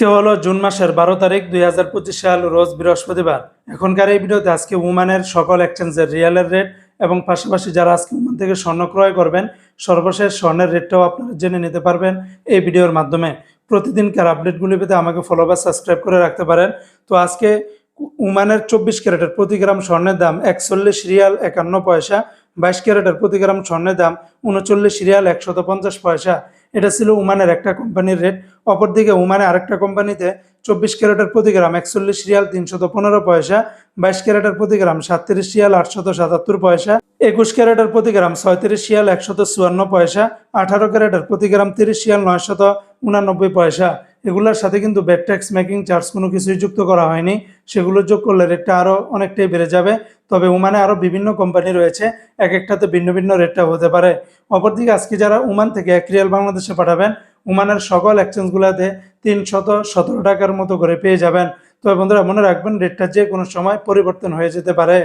আজকে হলো জুন মাসের বারো তারিখ দুই হাজার পঁচিশ সাল, রোজ বৃহস্পতিবার। এখনকার এই ভিডিওতে আজকে উমানের সকল এক্সচেঞ্জের রিয়ালের রেট এবং পাশাপাশি যারা আজকে উমান থেকে স্বর্ণ ক্রয় করবেন, সর্বশেষ স্বর্ণের রেটটাও আপনারা জেনে নিতে পারবেন এই ভিডিওর মাধ্যমে। প্রতিদিনকার আপডেটগুলি পেতে আমাকে ফলো বা সাবস্ক্রাইব করে রাখতে পারেন। তো আজকে উমানের চব্বিশ ক্যারেটের প্রতি গ্রাম স্বর্ণের দাম একচল্লিশ রিয়াল একান্ন পয়সা বাইশ ক্যারেটের প্রতি গ্রাম স্বর্ণের দাম উনচল্লিশ রিয়াল একশত পঞ্চাশ পয়সা। এটা ছিল উমানের একটা কোম্পানির রেট। অপরদিকে উমানে আরেকটা কোম্পানিতে চব্বিশ ক্যারেটের প্রতি গ্রাম একচল্লিশ রিয়াল তিনশত পনেরো পয়সা, বাইশ ক্যারেটের প্রতি গ্রাম সাতত্রিশ রিয়াল আটশত সাতাত্তর পয়সা, একুশ ক্যারেটের প্রতি গ্রাম ছয়ত্রিশ রিয়াল একশত চুয়ান্ন পয়সা, আঠারো ক্যারেটের প্রতি গ্রাম তিরিশ রিয়াল নয়শত উনানব্বই পয়সা। এগুলোর সাথে কিন্তু ব্যাট ট্যাক্স মেকিং চার্জ কোনো কিছুই যুক্ত করা হয়নি। সেগুলো যোগ করলে রেটটা আরও অনেকটাই বেড়ে যাবে। তবে উমানে আরও বিভিন্ন কোম্পানি রয়েছে। এক একটাতে ভিন্ন ভিন্ন রেটটা হতে পারে। অপরদিকে আজকে যারা উমান থেকে এক রিয়াল বাংলাদেশে পাঠাবেন উমানের সকল এক্সচেঞ্জগুলোতে তিনশত সতেরো টাকার মতো করে পেয়ে যাবেন। তবে বন্ধুরা, মনে রাখবেন রেটটা যে কোনো সময় পরিবর্তন হয়ে যেতে পারে।